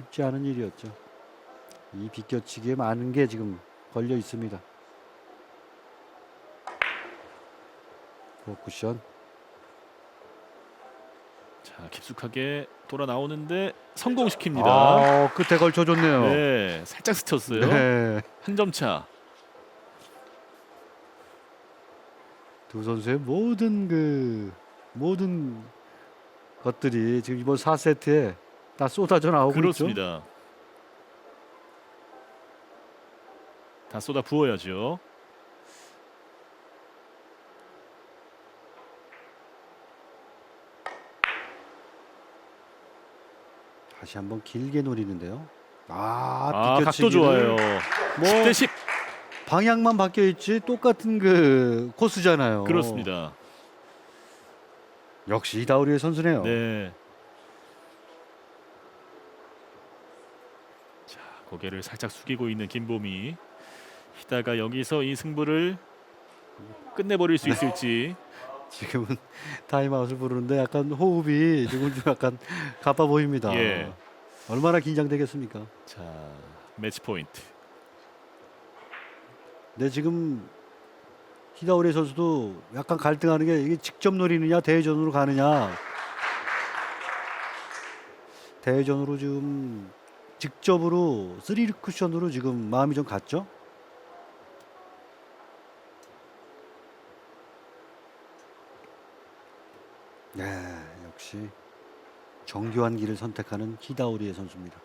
쉽지 않은 일이었죠. 이 비껴치기에 많은 게 지금 걸려 있습니다. 포쿠션 자 깊숙하게 돌아 나오는데 성공시킵니다. 아, 끝에 걸쳐줬네요. 네, 살짝 스쳤어요. 네. 한 점 차. 두 선수의 모든 그 모든 것들이 지금 이번 4세트에 다 쏟아져 나오고 있죠. 그렇습니다. 다 쏟아 부어야죠. 다시 한번 길게 노리는데요. 아, 아, 각도 좋아요. 뭐 10대 10. 방향만 바뀌어 있지 똑같은 그 코스잖아요. 그렇습니다. 역시 이다우리의 선수네요. 네. 자, 고개를 살짝 숙이고 있는 김보미. 히다가 여기서 이 승부를 끝내버릴 수 있을지. 지금은 타임아웃을 부르는데 약간 호흡이 지금 좀 약간 가빠 보입니다. 예. 얼마나 긴장되겠습니까? 자, 매치 포인트. 근데 지금 히다우리 선수도 약간 갈등하는 게 이게 직접 노리느냐 대회전으로 가느냐. 대회전으로 지금 직접으로 쓰리 쿠션으로 지금 마음이 좀 갔죠? 네, 역시 정교한 길을 선택하는 히다우리의 선수입니다.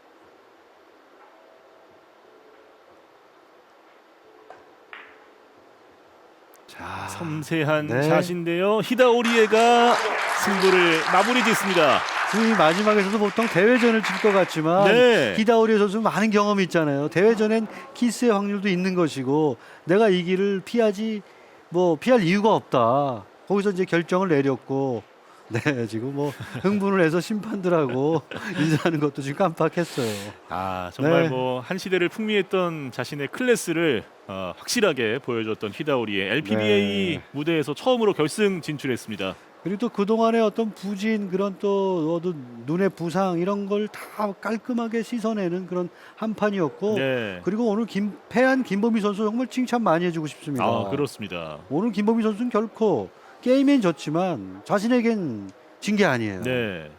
자, 섬세한 네. 샷인데요. 히다오리에가 승부를 마무리 짓습니다. 이 마지막에서도 보통 대회전을 칠것 같지만 네. 히다우리 선수 많은 경험이 있잖아요. 대회전엔 키스의 확률도 있는 것이고 내가 이 길을 피하지 뭐 피할 이유가 없다. 거기서 이제 결정을 내렸고 네 지금 뭐 흥분을 해서 심판들하고 인사하는 것도 지금 깜빡했어요. 아 정말 네. 뭐 한 시대를 풍미했던 자신의 클래스를 어, 확실하게 보여줬던 히다오리의 LPBA 네. 무대에서 처음으로 결승 진출했습니다. 그리고 또 그동안의 어떤 부진 그런 또 어떤 눈의 부상 이런 걸 다 깔끔하게 씻어내는 그런 한 판이었고 네. 그리고 오늘 김 패한 김범희 선수 정말 칭찬 많이 해주고 싶습니다. 아 그렇습니다. 오늘 김범희 선수는 결코 게임엔 졌지만 자신에겐 진 게 아니에요. 네.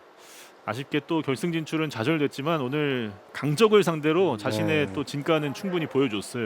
아쉽게 또 결승 진출은 좌절됐지만 오늘 강적을 상대로 자신의 네. 또 진가는 충분히 보여줬어요.